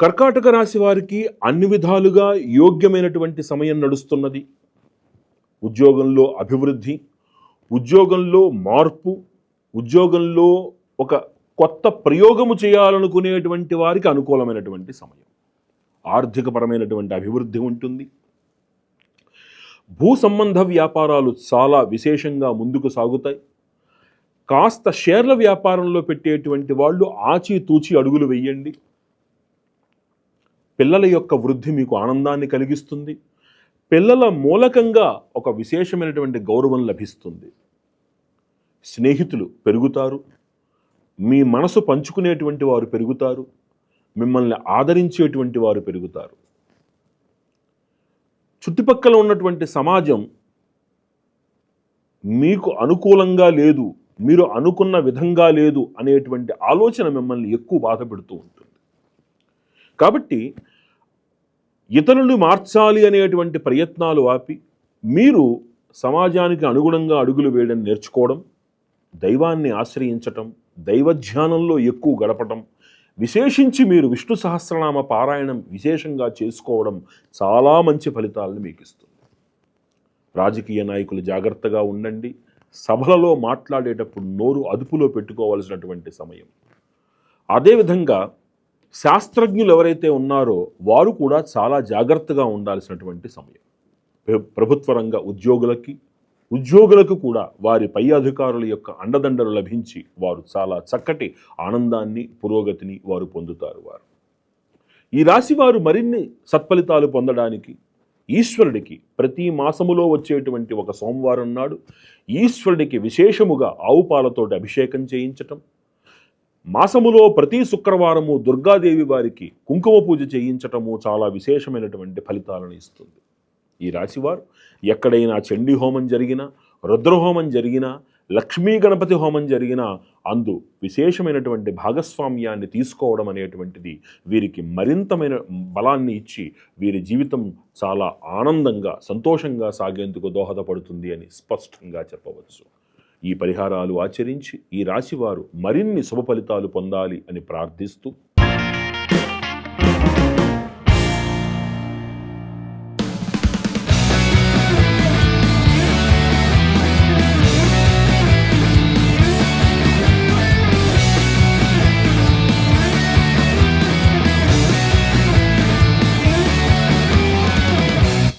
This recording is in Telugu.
కర్కాటక రాశి వారికి అన్ని విధాలుగా యోగ్యమైనటువంటి సమయం నడుస్తున్నది. ఉద్యోగంలో అభివృద్ధి ఉద్యోగంలో మార్పు ఉద్యోగంలో ఒక కొత్త ప్రయోగము చేయాలనుకునేటువంటి వారికి అనుకూలమైనటువంటి సమయం. ఆర్థికపరమైనటువంటి అభివృద్ధి ఉంటుంది. భూ సంబంధ వ్యాపారాలు చాలా విశేషంగా ముందుకు సాగుతాయి. కాస్త షేర్ల వ్యాపారంలో పెట్టేటువంటి వాళ్ళు ఆచితూచి అడుగులు వెయ్యండి పిల్లల యొక్క వృద్ధి మీకు ఆనందాన్ని కలిగిస్తుంది. పిల్లల మూలకంగా ఒక విశేషమైనటువంటి గౌరవం లభిస్తుంది. స్నేహితులు పెరుగుతారు. మీ మనసు పంచుకునేటువంటి వారు పెరుగుతారు. మిమ్మల్ని ఆదరించేటువంటి వారు పెరుగుతారు. చుట్టుపక్కల ఉన్నటువంటి సమాజం మీకు అనుకూలంగా లేదు మీరు అనుకున్న విధంగా లేదు అనేటువంటి ఆలోచన మిమ్మల్ని ఎక్కువ బాధ పెడుతూ ఉంటుంది. కాబట్టి ఇతరులు మార్చాలి అనేటువంటి ప్రయత్నాలు ఆపి మీరు సమాజానికి అనుగుణంగా అడుగులు వేయడం నేర్చుకోవడం దైవాన్ని ఆశ్రయించటం దైవధ్యానంలో ఎక్కువ గడపటం విశేషించి మీరు విష్ణు సహస్రనామ పారాయణం విశేషంగా చేసుకోవడం చాలా మంచి ఫలితాలను మీకు ఇస్తుంది రాజకీయ నాయకులు జాగ్రత్తగా ఉండండి. సభలలో మాట్లాడేటప్పుడు నోరు అదుపులో పెట్టుకోవాల్సినటువంటి సమయం. అదేవిధంగా శాస్త్రజ్ఞులు ఎవరైతే ఉన్నారో వారు కూడా చాలా జాగ్రత్తగా ఉండాల్సినటువంటి సమయం. ప్రభుత్వ రంగ ఉద్యోగులకి ఉద్యోగులకు కూడా వారి పై అధికారుల యొక్క అండదండలు లభించి వారు చాలా చక్కటి ఆనందాన్ని పురోగతిని వారు పొందుతారు వారు. ఈ రాశి వారు మరిన్ని సత్ఫలితాలు పొందడానికి ఈశ్వరుడికి ప్రతి మాసములో వచ్చేటువంటి ఒక సోమవారం నాడు ఈశ్వరుడికి విశేషముగా ఆవు పాలతోటి అభిషేకం చేయించటం మాసములో ప్రతి శుక్రవారము దుర్గాదేవి వారికి కుంకుమ పూజ చేయించటము చాలా విశేషమైనటువంటి ఫలితాలను ఇస్తుంది. ఈ రాశివారు ఎక్కడైనా చండీ హోమం జరిగినా రుద్రహోమం జరిగినా లక్ష్మీ గణపతి హోమం జరిగినా అందు విశేషమైనటువంటి భాగస్వామ్యాన్ని తీసుకోవడం అనేటువంటిది వీరికి మరింతమైన బలాన్ని ఇచ్చి వీరి జీవితం చాలా ఆనందంగా సంతోషంగా సాగేందుకు దోహదపడుతుంది అని స్పష్టంగా చెప్పవచ్చు. ఈ పరిహారాలు ఆచరించి ఈ రాశివారు మరిన్ని శుభ ఫలితాలు పొందాలి అని ప్రార్థిస్తూ